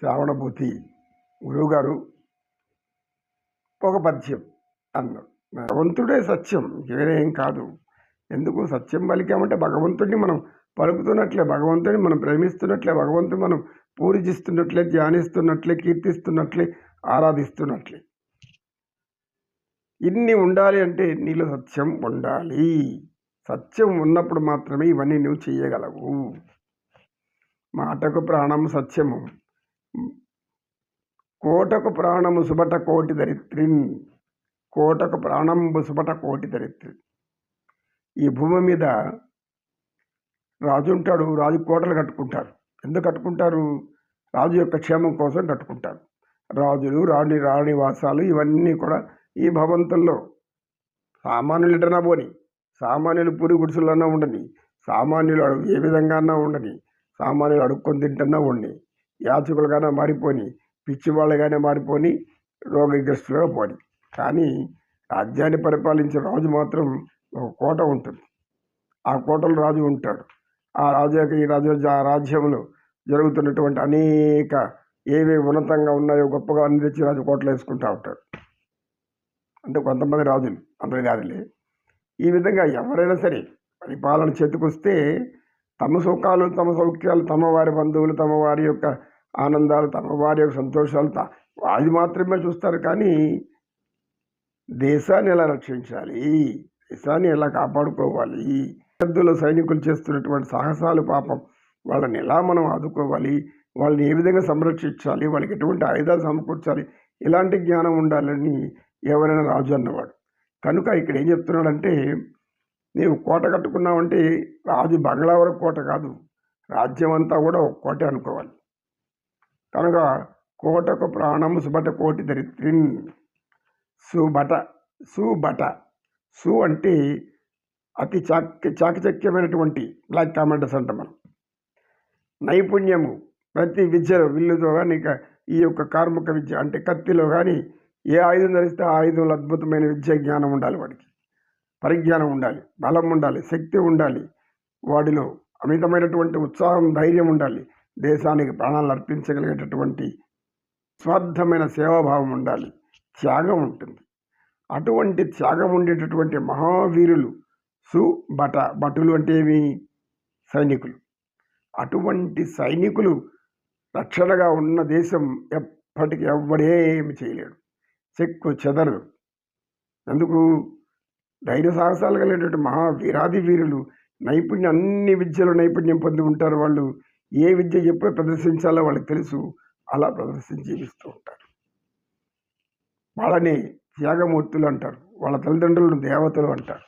శ్రావణభూతి గురువుగారు ఒక పద్యం అన్నారు. భగవంతుడే సత్యం వేరే కాదు. ఎందుకు సత్యం పలికామంటే భగవంతుడిని మనం పలుకుతున్నట్లే భగవంతుడిని మనం ప్రేమిస్తున్నట్లే భగవంతుని మనం పూజిస్తున్నట్లే ధ్యానిస్తున్నట్లే కీర్తిస్తున్నట్లే ఆరాధిస్తున్నట్లే. ఇన్ని ఉండాలి అంటే నీలో సత్యం ఉండాలి. సత్యం ఉన్నప్పుడు మాత్రమే ఇవన్నీ నువ్వు చేయగలవు. మాటకు ప్రాణము సత్యము. కోటకు ప్రాణము సుబట కోటి దరిత్రిన్ కోటకు ప్రాణంబు సుబట కోటి దరిత్రి ఈ భూమి మీద రాజు ఉంటాడు రాజు కోటలు కట్టుకుంటారు. ఎందుకు కట్టుకుంటారు? రాజు యొక్క క్షేమం కోసం కట్టుకుంటారు. రాజులు రాణి రాణి వాసాలు ఇవన్నీ కూడా ఈ భవంతుల్లో. సామాన్యులు ఎటనా పోని సామాన్యులు పూరి గుడిసెలన్నా ఉండని సామాన్యులు అడుగు ఏ అన్నా ఉండని సామాన్యులు అడుక్కొని తింటన్నా ఉండి యాచకులుగానే మారిపోని పిచ్చివాళ్ళుగానే మారిపోని రోగగ్రస్తులుగా పోని. కానీ రాజ్యాన్ని పరిపాలించే రాజు మాత్రం ఒక కోట ఉంటుంది. ఆ కోటలో రాజు ఉంటాడు. ఆ రాజు యొక్క ఈ రాజు ఆ రాజ్యంలో జరుగుతున్నటువంటి అనేక ఏవి ఉన్నతంగా ఉన్నాయో గొప్పగా అన్ని తెచ్చి రాజు కోటలు వేసుకుంటూ ఉంటాడు. అంటే కొంతమంది రాజులు అందరి కాదులే. ఈ విధంగా ఎవరైనా సరే పరిపాలన చేతికొస్తే తమ సుఖాలు తమ సౌఖ్యాలు తమ వారి బంధువులు తమ వారి యొక్క ఆనందాలు తమ వారి యొక్క సంతోషాలు అది మాత్రమే చూస్తారు కానీ దేశాన్ని ఎలా రక్షించాలి? దేశాన్ని ఎలా కాపాడుకోవాలి? యుద్ధంలో సైనికులు చేస్తున్నటువంటి సాహసాలు పాపం వాళ్ళని ఎలా మనం ఆదుకోవాలి? వాళ్ళని ఏ విధంగా సంరక్షించాలి? వాళ్ళకి ఎటువంటి ఆయుధాలు సమకూర్చాలి? ఇలాంటి జ్ఞానం ఉండాలని ఎవరైనా రాజు అన్నవాడు. కనుక ఇక్కడ ఏం చెప్తున్నాడంటే నీవు కోట కట్టుకున్నావంటే రాజు బంగ్లా వరకు కోట కాదు. రాజ్యం అంతా కూడా ఒక కోటే అనుకోవాలి. కనుక కోటకు ప్రాణము సుబట కోటి దరిత్రిన్ సుబట సుబట సు అంటే అతి చాక చాకచక్యమైనటువంటి బ్లాక్ కామెంటర్స్ అంట మనం నైపుణ్యము ప్రతి విద్యలో విల్లుతో కానీ ఇక ఈ యొక్క కార్మిక విద్య అంటే కత్తిలో కానీ ఏ ఆయుధం ధరిస్తే ఆ ఆయుధంలో అద్భుతమైన విద్య జ్ఞానం ఉండాలి వాడికి. పరిజ్ఞానం ఉండాలి బలం ఉండాలి శక్తి ఉండాలి. వాడిలో అమితమైనటువంటి ఉత్సాహం ధైర్యం ఉండాలి. దేశానికి ప్రాణాలు అర్పించగలిగేటటువంటి స్వార్థమైన సేవాభావం ఉండాలి. త్యాగం ఉంటుంది. అటువంటి త్యాగం ఉండేటటువంటి మహావీరులు సు బట భటులు అంటే ఏమి? సైనికులు. అటువంటి సైనికులు రక్షణగా ఉన్న దేశం ఎప్పటికీ ఎవ్వడేమి చేయలేడు. చెక్కు చెదరదు. ఎందుకు? ధైర్య సాహసాలు కలిగినటువంటి మహావీరాది వీరులు నైపుణ్యం అన్ని విద్యలో నైపుణ్యం పొంది ఉంటారు వాళ్ళు. ఏ విద్య ఎప్పుడు ప్రదర్శించాలో వాళ్ళకి తెలుసు. అలా ప్రదర్శించి జీవిస్తూ ఉంటారు. వాళ్ళని త్యాగమూర్తులు అంటారు. వాళ్ళ తల్లిదండ్రులను దేవతలు అంటారు.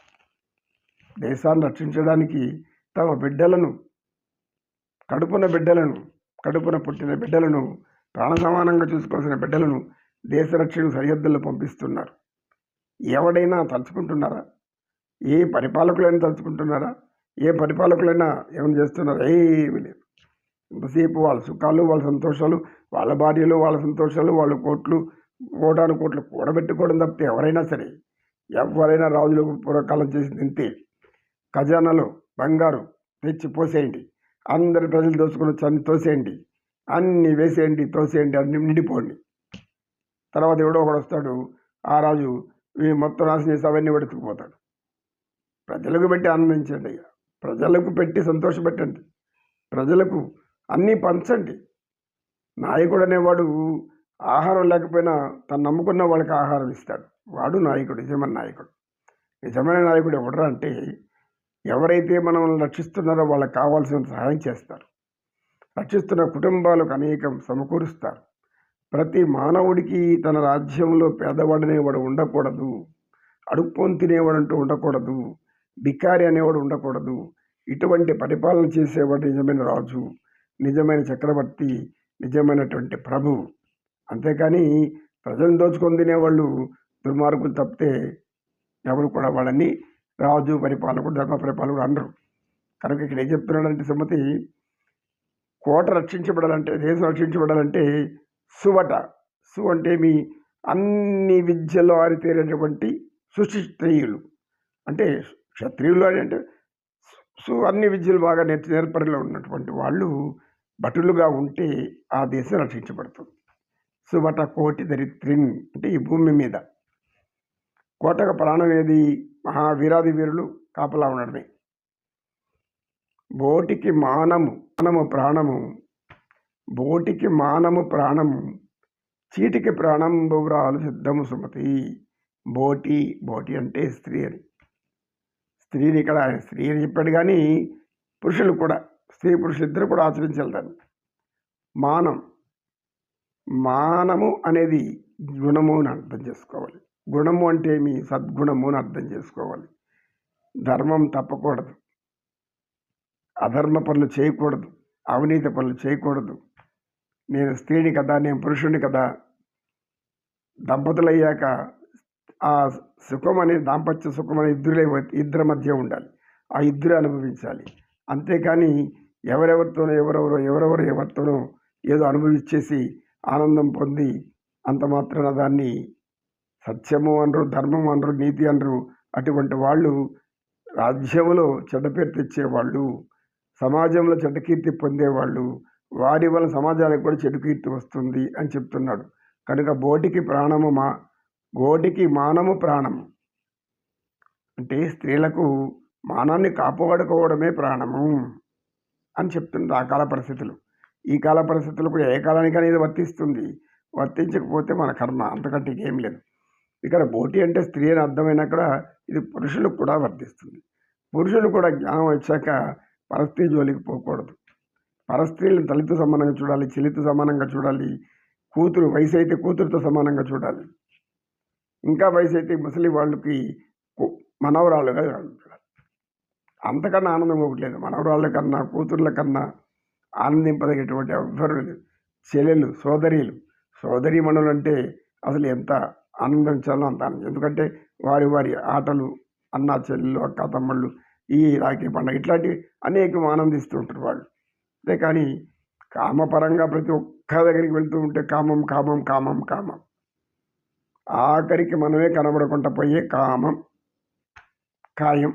దేశాన్ని రక్షించడానికి తమ బిడ్డలను కడుపున బిడ్డలను కడుపున పుట్టిన బిడ్డలను ప్రాణ సమానంగా చూసుకోవాల్సిన బిడ్డలను దేశ రక్షణ సరిహద్దుల్లో పంపిస్తున్నారు. ఎవడైనా తలుచుకుంటున్నారా? ఏ పరిపాలకులైనా తలుచుకుంటున్నారా? ఏ పరిపాలకులైనా ఏమైనా చేస్తున్నారా? ఏమీ లేదు. ఎంతసేపు వాళ్ళ సుఖాలు వాళ్ళ సంతోషాలు వాళ్ళ భార్యలు వాళ్ళ సంతోషాలు వాళ్ళ కోట్లు కోటాను కోట్లు కూడబెట్టుకోవడం తప్పితే ఎవరైనా సరే ఎవరైనా రాజులు పూర్వకాలం చేసి తింటే ఖజానాలో బంగారు తెచ్చి పోసేయండి. అందరి ప్రజలు దోచుకుని వచ్చి తోసేయండి. అన్ని వేసేయండి తోసేయండి అన్ని నిండిపోండి. తర్వాత ఎవడో ఒకడు వస్తాడు ఆ రాజు మొత్తం నాశనం చేసి అవన్నీ పడుతుపోతాడు ప్రజలకు పెట్టి ఆనందించండి అయ్యా. ప్రజలకు పెట్టి సంతోషపెట్టండి ప్రజలకు అన్నీ పంచండి. నాయకుడు అనేవాడు ఆహారం లేకపోయినా తను నమ్ముకున్న వాళ్ళకి ఆహారం ఇస్తాడు. వాడు నాయకుడు నిజమైన నాయకుడు. నిజమైన నాయకుడు ఎవడరా అంటే ఎవరైతే మనల్ని రక్షిస్తున్నారో వాళ్ళకి కావాల్సిన సహాయం చేస్తారు. రక్షిస్తున్న కుటుంబాలకు అనేకం సమకూరుస్తారు. ప్రతి మానవుడికి తన రాజ్యంలో పేదవాడనేవాడు ఉండకూడదు. అడుక్కొని తినేవాడు అంటూ ఉండకూడదు. బికారి అనేవాడు ఉండకూడదు. ఇటువంటి పరిపాలన చేసేవాడు నిజమైన రాజు నిజమైన చక్రవర్తి నిజమైనటువంటి ప్రభు. అంతేకాని ప్రజలను దోచుకొని తినేవాళ్ళు దుర్మార్గులు తప్పితే ఎవరు కూడా వాళ్ళని రాజు పరిపాలకుడు ధర్మ పరిపాలకుడు అనరు. కనుక ఇక్కడ ఏం చెప్తున్నాడంటే సుమతి కోట రక్షించబడాలంటే దేశం రక్షించబడాలంటే సువట. సు అంటే మీ అన్ని విద్యలో ఆరితేరేటువంటి సుశిస్త్రీయులు అంటే క్షత్రియులు అని అంటే సు అన్ని విద్యలు బాగా నేర్చు నేర్పరిలో ఉన్నటువంటి వాళ్ళు భటులుగా ఉంటే ఆ దేశం రక్షించబడుతుంది. సువట కోటి దరిత్రిన్ అంటే ఈ భూమి మీద. కోటక ప్రాణం ఏది? మహావీరాది వీరులు కాపలా ఉండడమే. బోటికి మానము మానము ప్రాణము బోటికి మానము ప్రాణము చీటికి ప్రాణం బువ్రాలు సిద్ధము సుమతి. బోటి బోటి అంటే స్త్రీ అని. స్త్రీని ఇక్కడ స్త్రీ అని చెప్పాడు కానీ పురుషులు కూడా స్త్రీ పురుషులు ఇద్దరు కూడా ఆచరించాలి దాన్ని మానం మానము అనేది గుణము అని అర్థం చేసుకోవాలి. గుణము అంటే మీ సద్గుణము అని అర్థం చేసుకోవాలి. ధర్మం తప్పకూడదు. అధర్మ పనులు చేయకూడదు. అవినీతి పనులు చేయకూడదు. నేను స్త్రీని కదా నేను పురుషుని కదా దంపతులయ్యాక ఆ సుఖం అనే దాంపత్య సుఖం అనే ఇద్దరులే ఇద్దరి మధ్య ఉండాలి. ఆ ఇద్దరు అనుభవించాలి. అంతేకాని ఎవరెవరితోనో ఎవరెవరో ఎవరెవరు ఎవరితోనో ఏదో అనుభవించేసి ఆనందం పొంది అంత మాత్రాన దాన్ని సత్యము అనరు ధర్మం అనరు నీతి అనరు అటువంటి వాళ్ళు రాజ్యంలో చెడ్డ పేరు తెచ్చేవాళ్ళు సమాజంలో చెడ్డ కీర్తి పొందేవాళ్ళు వారి వల్ల సమాజానికి కూడా చెడు కీర్తి వస్తుంది అని చెప్తున్నాడు. కనుక బోటికి ప్రాణము మా గోటికి మానము ప్రాణము. అంటే స్త్రీలకు మానాన్ని కాపాడుకోవడమే ప్రాణము అని చెప్తుంది ఆ కాల పరిస్థితులు. ఈ కాల పరిస్థితులు కూడా ఏ కాలానికి అనేది వర్తిస్తుంది? వర్తించకపోతే మన కర్మ అంతకంటే ఏం లేదు. ఇక్కడ బోటి అంటే స్త్రీ అని అర్థమైనా కూడా ఇది పురుషులకు కూడా వర్తిస్తుంది. పురుషులు కూడా జ్ఞానం వచ్చాక పరిస్థితి జోలికి పోకూడదు. పరస్త్రీలను తల్లితో సమానంగా చూడాలి చెల్లితో సమానంగా చూడాలి కూతురు వయసు అయితే కూతురుతో సమానంగా చూడాలి. ఇంకా వయసు అయితే ముసలి వాళ్ళకి మనవరాళ్ళుగా మనవరాలుగా చూడాలి. అంతకన్నా ఆనందం ఒకటి లేదు. మనవరాళ్ళ కన్నా కూతుర్ల కన్నా ఆనందింపదగేటువంటి ఎవ్వరు లేదు చెల్లెలు సోదరీలు. సోదరీమణులు అంటే అసలు ఎంత ఆనందించాలో అంత ఆనందం. ఎందుకంటే వారి వారి ఆటలు అన్న చెల్లెలు అక్క తమ్ముళ్ళు ఈ రాఖీ పండుగ ఇట్లాంటివి అనేకం ఆనందిస్తూ ఉంటారు వాళ్ళు. అంతే కానీ కామపరంగా ప్రతి ఒక్క దగ్గరికి వెళ్తూ ఉంటే కామం కామం కామం కామం. ఆఖరికి మనమే కనబడకుండా పోయే కామం కాయం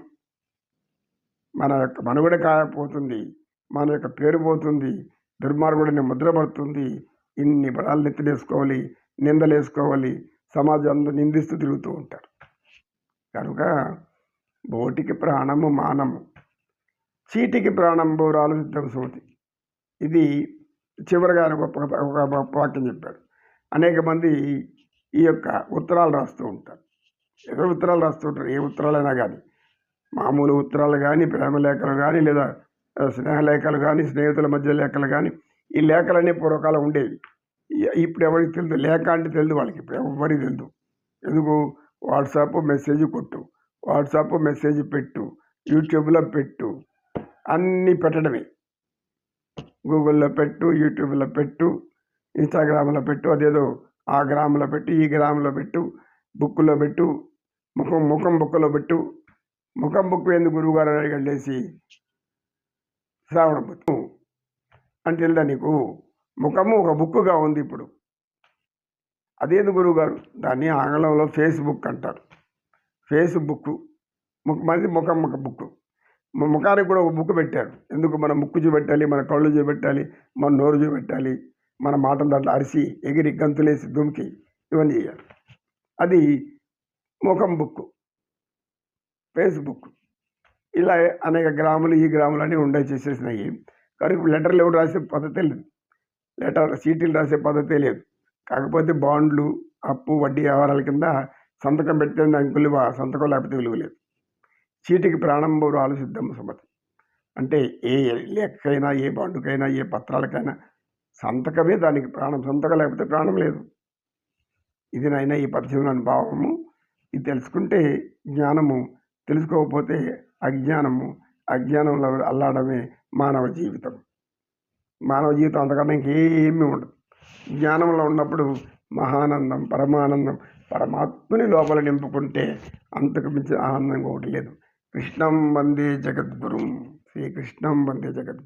మన యొక్క మనుగడ కాయపోతుంది మన యొక్క పేరు పోతుంది దుర్మార్గుడిని ముద్రపడుతుంది ఇన్ని పడాలు నెత్తిలేసుకోవాలి నిందలేసుకోవాలి సమాజం నిందిస్తూ తిరుగుతూ ఉంటారు. కనుక బోటికి ప్రాణము మానము చీటికి ప్రాణం బోరాలు సిద్ధం సోతి ఇది చివరిగా ఆయన గొప్ప ఒక గొప్ప వాక్యం చెప్పాడు. అనేక మంది ఈ యొక్క ఉత్తరాలు రాస్తూ ఉంటారు. ఏదో ఉత్తరాలు రాస్తూ ఉంటారు? ఏ ఉత్తరాలైనా కానీ మామూలు ఉత్తరాలు కానీ ప్రేమ లేఖలు కానీ లేదా స్నేహలేఖలు కానీ స్నేహితుల మధ్య లేఖలు కానీ ఈ లేఖలన్నీ పూర్వకాలం ఉండేవి. ఇప్పుడు ఎవరికి తెలియదు లేఖ అంటే తెలియదు వాళ్ళకి. ఇప్పుడు ఎవరికి తెలియదు ఎందుకు? వాట్సాప్ మెసేజ్ కొట్టు. వాట్సాప్ మెసేజ్ పెట్టు. యూట్యూబ్లో పెట్టు. అన్నీ పెట్టడమే. గూగుల్లో పెట్టు యూట్యూబ్లో పెట్టు ఇన్స్టాగ్రామ్లో పెట్టు అదేదో ఆ గ్రామంలో పెట్టు ఈ గ్రామంలో పెట్టు బుక్లో పెట్టు ముఖం ముఖం బుక్కలో పెట్టు. ముఖం బుక్ ఎందుకు గురువుగారు అడిగలేసి లేచి? శ్రావణ బుక్ అంటే తెలుదా నీకు? ముఖము ఒక బుక్కుగా ఉంది ఇప్పుడు. అదేంది గురువుగారు? దాన్ని ఆంగ్లంలో ఫేస్బుక్ అంటారు. ఫేస్బుక్ ముఖం మంది ముఖం ముఖ బుక్ ముఖానికి కూడా ఒక బుక్ పెట్టారు ఎందుకు? మన ముక్కు చూపెట్టాలి మన కళ్ళు చూపెట్టాలి మన నోరు చూపెట్టాలి మన మాటలు దాంట్లో అరిసి ఎగిరి గంతులేసి దుమికి ఇవన్నీ చేయాలి. అది ముఖం బుక్ ఫేస్బుక్ ఇలా అనేక గ్రాములు ఈ గ్రాములు అన్నీ ఉండే చేసేసినాయి. కానీ ఇప్పుడు లెటర్లు ఎవరు రాసే పద్ధతే లేదు. లెటర్ చీటీలు రాసే పద్ధతే లేదు. కాకపోతే బాండ్లు అప్పు వడ్డీ వ్యవహారాల కింద సంతకం పెట్టేది దానికి విలువ సంతకం లేకపోతే విలువ లేదు. చీటికి ప్రారంభం ఆలోచిద్దాం సుమతి అంటే ఏ లెక్కైనా ఏ బాండుకైనా ఏ పత్రాలకైనా సంతకమే దానికి ప్రాణం. సంతకం లేకపోతే ప్రాణం లేదు. ఇది నైనా ఈ పద్యంలోని భావము. ఇది తెలుసుకుంటే జ్ఞానము. తెలుసుకోకపోతే అజ్ఞానము. అజ్ఞానంలో అల్లాడమే మానవ జీవితం. మానవ జీవితం అంతకన్నా ఇంకేమీ ఉండదు. జ్ఞానంలో ఉన్నప్పుడు మహానందం పరమానందం పరమాత్మని లోపల నింపుకుంటే అంతకు మించిన ఆనందం ఒకటి లేదు. कृष्णम वंदे जगत श्री कृष्णम वंदे जगत